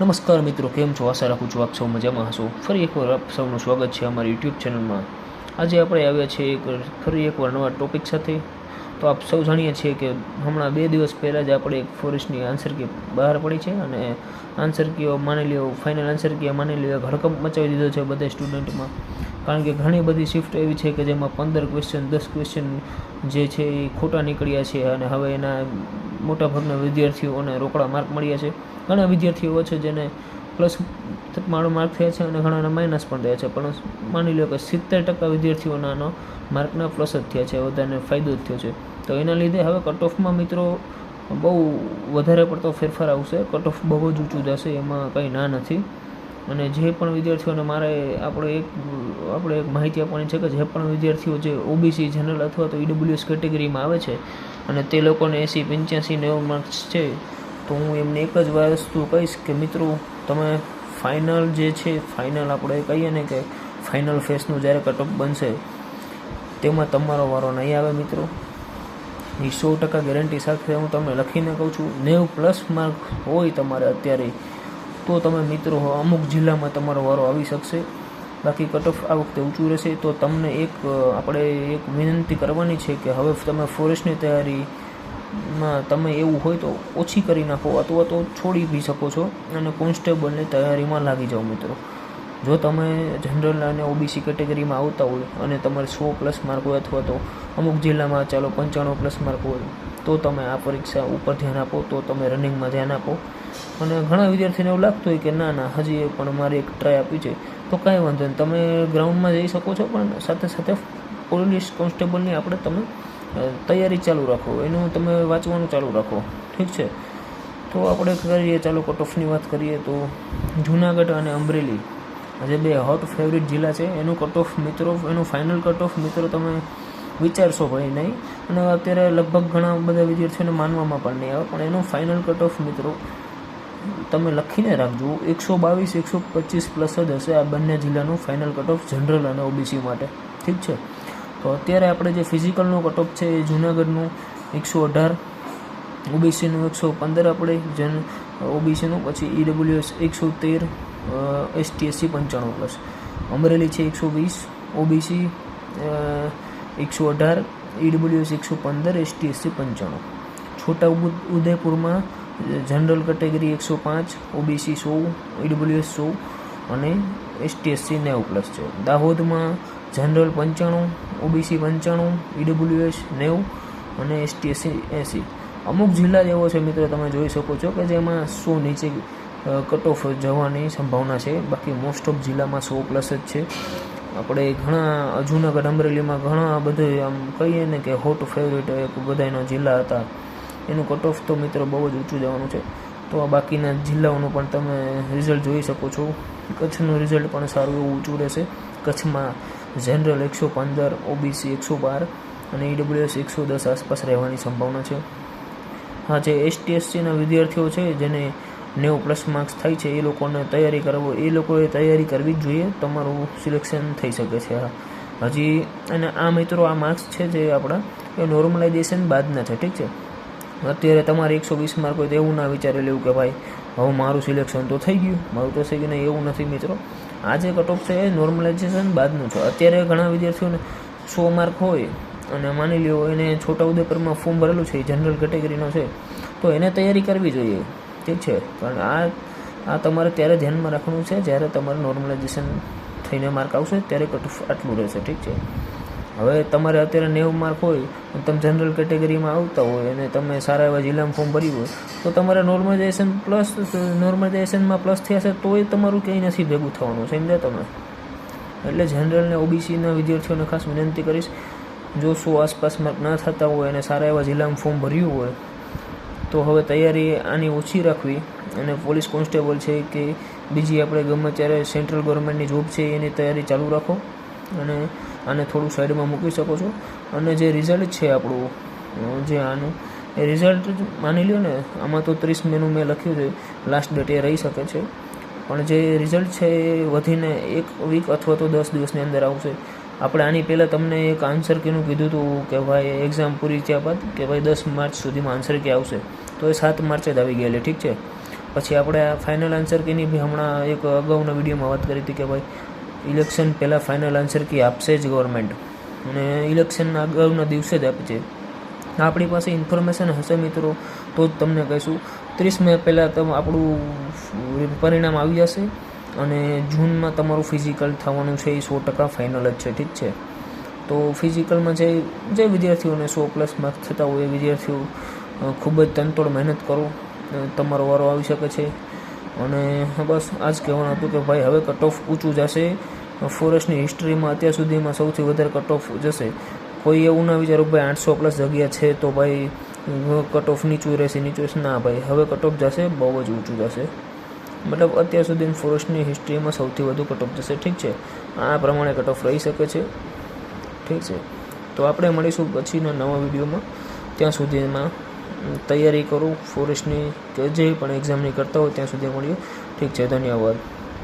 નમસ્કાર મિત્રો, કેમ છો? આશા રાખું છું આપ સૌ મજામાં હશો. ફરી એકવાર આપ સૌનું સ્વાગત છે અમારી યુટ્યુબ ચેનલમાં. આજે આપણે આવ્યા છીએ એક ફરી એકવાર નવા ટોપિક સાથે. તો આપ સૌ જાણીએ છીએ કે હમણાં બે દિવસ પહેલાં જ આપણે એક ફોરેસ્ટની આન્સર કી બહાર પડી છે અને આન્સર કીઓ માની લ્યો ફાઇનલ આન્સર કીઓ માની લ્યો હડકંપ મચાવી દીધો છે બધા સ્ટુડન્ટમાં કારણ કે ઘણી બધી શિફ્ટ એવી છે કે જેમાં પંદર ક્વેશ્ચન દસ ક્વેશ્ચન જે છે એ ખોટા નીકળ્યા છે અને હવે એના મોટાભાગના વિદ્યાર્થીઓને રોકડા માર્ક મળ્યા છે. ઘણા વિદ્યાર્થીઓ છે જેને પ્લસ મારો માર્ક થયા છે અને ઘણાના માઇનસ પણ થયા છે. પણ માની લો કે સિત્તેર ટકા વિદ્યાર્થીઓના માર્કના પ્લસ જ થયા છે બધાને ફાયદો જ થયો છે. તો એના લીધે હવે કટ ઓફમાં મિત્રો બહુ વધારે પડતો ફેરફાર આવશે. કટ ઓફ બહુ જ ઊંચું જશે, એમાં કંઈ ના નથી. અને જે પણ વિદ્યાર્થીઓને મારે આપણે એક આપણે એક માહિતી આપવાની છે કે જે પણ વિદ્યાર્થીઓ જે ઓબીસી જનરલ અથવા તો ઈડબ્લ્યુએસ કેટેગરીમાં આવે છે અને તે લોકોને એંસી, પંચ્યાસી, નેવું માર્ક્સ છે, તો હું એમને એક જ વસ્તુ કહીશ કે મિત્રો, તમે ફાઇનલ જે છે ફાઇનલ આપણે કહીએ ને કે ફાઇનલ ફેસનું જ્યારે કટઓફ બનશે, તેમાં તમારો વારો નહીં આવે મિત્રો. એ સો ટકા ગેરંટી સાથે હું તમને લખીને કહું છું, નેવ પ્લસ માર્ક હોય તમારે અત્યારે, તો તમે મિત્રો અમુક જિલ્લામાં તમારો વારો આવી શકશે. બાકી કટ આ વખતે ઊંચું રહેશે. તો તમને એક આપણે એક વિનંતી કરવાની છે કે હવે તમે ફોરેસ્ટની તૈયારીમાં તમે એવું હોય તો ઓછી કરી નાખો અથવા તો છોડી બી શકો છો અને કોન્સ્ટેબલની તૈયારીમાં લાગી જાઓ મિત્રો. જો તમે જનરલ અને ઓબીસી કેટેગરીમાં આવતા હોય અને તમારે સો પ્લસ માર્ક હોય અથવા તો અમુક જિલ્લામાં ચાલો પંચાણું પ્લસ માર્ક હોય, તો તમે આ પરીક્ષા ઉપર ધ્યાન આપો, તો તમે રનિંગમાં ધ્યાન આપો. અને ઘણા વિદ્યાર્થીને એવું લાગતું હોય કે ના ના, હજી પણ મારે એક ટ્રાય આપી છે, તો કાંઈ વાંધો નહીં. તમે ગ્રાઉન્ડમાં જઈ શકો છો, પણ સાથે સાથે પોલીસ કોન્સ્ટેબલની આપણે તમે તૈયારી ચાલુ રાખો. એનું તમે વાંચવાનું ચાલુ રાખો. ઠીક છે? તો આપણે કરીએ, ચાલો કટ ઓફની વાત કરીએ તો જુનાગઢ અને અમરેલી. આજે બે હોટ ફેવરિટ જિલ્લા છે. એનું કટ ઓફ મિત્રો, એનું ફાઇનલ કટ ઓફ મિત્રો તમે વિચારશો ભાઈ નહીં. અને અત્યારે લગભગ ઘણા બધા વિદ્યાર્થીઓને માનવામાં પણ નહીં આવે. પણ એનું ફાઇનલ કટ ઓફ મિત્રો, તમે લખીને રાખજો. એકસો બાવીસ, એકસો પચીસ પ્લસ જ હશે આ બંને જિલ્લાનું ફાઇનલ કટ ઓફ જનરલ અને ઓબીસી માટે. ઠીક છે? તો અત્યારે આપણે જે ફિઝિકલનો કટ ઓફ છે એ જુનાગઢનું એકસો અઢાર ઓબીસીનું એકસો પંદર આપણે, જન ઓબીસીનું પછી ઈડબ્લ્યુએસ એકસો તેર એસટી એસસી પંચાણું પ્લસ. અમરેલી છે એકસો વીસ, ઓબીસી એકસો અઢાર, ઈડબ્લ્યુએસ એકસો પંદર એસટી એસસી પંચાણું. છોટા ઉદયપુરમાં જનરલ કેટેગરી એકસો પાંચ, ઓબીસી સો, ઈડબ્લ્યુએસ સો અને એસટી એસસી નેવું પ્લસ છે. દાહોદમાં જનરલ પંચાણું, ઓબીસી પંચાણું, ઈડબ્લ્યુએસ નેવું અને એસટી એસસી એંસી. અમુક જિલ્લા જેવો છે, મિત્રો, તમે જોઈ શકો છો કે જેમાં સો નીચે કટ ઓફ જવાની સંભાવના છે. બાકી મોસ્ટ ઓફ જિલ્લામાં સો પ્લસ જ છે. આપણે ઘણા, જૂનાગઢ, અમરેલીમાં ઘણા બધા આમ કહીએ ને કે હોટ ફેવરેટ એક બધાનો જિલ્લા હતા. એનું કટ ઓફ તો મિત્રો બહુ જ ઊંચું જવાનું છે. તો આ બાકીના જિલ્લાઓનું પણ તમે રિઝલ્ટ જોઈ શકો છો. કચ્છનું રિઝલ્ટ પણ સારું એવું ઊંચું રહેશે. કચ્છમાં જનરલ એકસો પંદર ઓબીસી એકસો બાર અને ઈડબ્લ્યુએસ એકસો દસ આસપાસ રહેવાની સંભાવના છે. હા, જે એસટી એસસીના વિદ્યાર્થીઓ છે, જેને નેવું પ્લસ માર્ક્સ થાય છે, એ લોકોને તૈયારી કરવો, એ લોકોએ તૈયારી કરવી જ જોઈએ. તમારું સિલેક્શન થઈ શકે છે હજી, અને આ મિત્રો, આ માર્ક્સ છે જે આપણા, એ નોર્મલાઇઝેશન બાદના છે ઠીક છે? અત્યારે તમારે એકસો વીસ માર્ક હોય તો એવું ના વિચારી લેવું કે ભાઈ, હવે મારું સિલેક્શન તો થઈ ગયું, મારું તો થઈ ગયું, નહીં, એવું નથી મિત્રો. આ જે કટઓફ છે, એ નોર્મલાઇઝેશન બાદનું છે અત્યારે ઘણા વિદ્યાર્થીઓને સો માર્ક હોય, અને માની લ્યો, એને છોટાઉદેપુરમાં ફોર્મ ભરેલું છે, એ જનરલ કેટેગરીનો છે, તો એને તૈયારી કરવી જોઈએ. ઠીક છે. પણ આ આ તમારે ત્યારે ધ્યાનમાં રાખવાનું છે, જ્યારે તમારે નોર્મલાઇઝેશન થઈને માર્ક આવશે, ત્યારે કટ આટલું રહેશે, ઠીક છે? હવે તમારે અત્યારે નેવું માર્ક હોય તમે જનરલ કેટેગરીમાં આવતા હોય, અને તમે સારા એવા જિલ્લામાં ફોર્મ ભર્યું હોય, તો તમારે નોર્મલાઇઝેશન પ્લસ નોર્મલાઇઝેશનમાં પ્લસ થયા છે, તોય તમારું ક્યાંય નથી ભેગું થવાનું, સમજ્યા તમે? એટલે જનરલ ને ઓબીસીના વિદ્યાર્થીઓને ખાસ વિનંતી કરીશ, જો સો આસપાસ માર્ક ન થતા હોય, અને સારા એવા જિલ્લામાં ફોર્મ ભર્યું હોય તો હવે તૈયારી આની ઓછી રાખવી. અને પોલીસ કોન્સ્ટેબલ છે કે બીજી આપણે ગમે ત્યારે સેન્ટ્રલ ગવર્મેન્ટની જોબ છે એની તૈયારી ચાલુ રાખો. અને આને થોડું સાઈડમાં મૂકી શકો છો. અને જે રિઝલ્ટ છે આપણું જે આનું, એ રિઝલ્ટ માની લ્યો ને, આમાં તો ત્રીસ મેનું મેં લખ્યું છે લાસ્ટ ડેટ એ રહી શકે છે. પણ જે રિઝલ્ટ છે એ વધીને એક વીક અથવા તો દસ દિવસની અંદર આવશે. આપણે આની પહેલાં તમને એક આન્સર કીનું કીધું હતું કે ભાઈ એક્ઝામ પૂરી થયા બાદ કે ભાઈ દસ માર્ચ સુધીમાં આન્સર કે આવશે. તો એ સાત માર્ચે જ આવી ગયેલી, ઠીક છે? પછી આપણે ફાઇનલ આન્સર કીની બી હમણાં એક અગાઉના વિડીયોમાં વાત કરી હતી કે ભાઈ ઇલેક્શન પહેલાં ફાઇનલ આન્સર કી આપશે જ ગવર્મેન્ટ અને ઇલેક્શનના અગાઉના દિવસે જ આપશે આપણી પાસે ઇન્ફોર્મેશન હશે મિત્રો, તો જ તમને કહીશું. ત્રીસ મે પહેલાં તમે આપણું પરિણામ આવી જશે. અને જૂનમાં તમારું ફિઝિકલ થવાનું છે એ સો ટકા ફાઇનલ જ છે, ઠીક છે? તો ફિઝિકલમાં જે જે વિદ્યાર્થીઓને સો પ્લસ માર્ક્સ થતા હોય એ વિદ્યાર્થીઓ ખૂબ જ તનતોડ મહેનત કરો તમારો વારો આવી શકે છે. અને બસ આ જ કહેવાનું હતું કે ભાઈ, હવે કટ ઓફ ઊંચું જશે. ફોરેસ્ટની હિસ્ટ્રીમાં અત્યાર સુધીમાં સૌથી વધારે કટ ઓફ જશે. કોઈ એવું ના વિચારો ભાઈ, આઠસો પ્લસ જગ્યા છે તો ભાઈ કટ ઓફ નીચું રહેશે નીચું રહેશે. ના ભાઈ, હવે કટ ઓફ જશે, બહુ જ ઊંચું જશે. મતલબ અત્યાર સુધી ફોરેસ્ટની હિસ્ટ્રીમાં સૌથી વધુ કટઓફ જશે. ઠીક છે? આ પ્રમાણે કટઓફ રહી શકે છે. ઠીક છે? તો આપણે મળીશું પછીના નવા વિડીયોમાં. ત્યાં સુધીમાં તૈયારી કરું ફોરેસ્ટની કે જે પણ એક્ઝામની કરતા હોય ત્યાં સુધી મળીએ. ઠીક છે? ધન્યવાદ.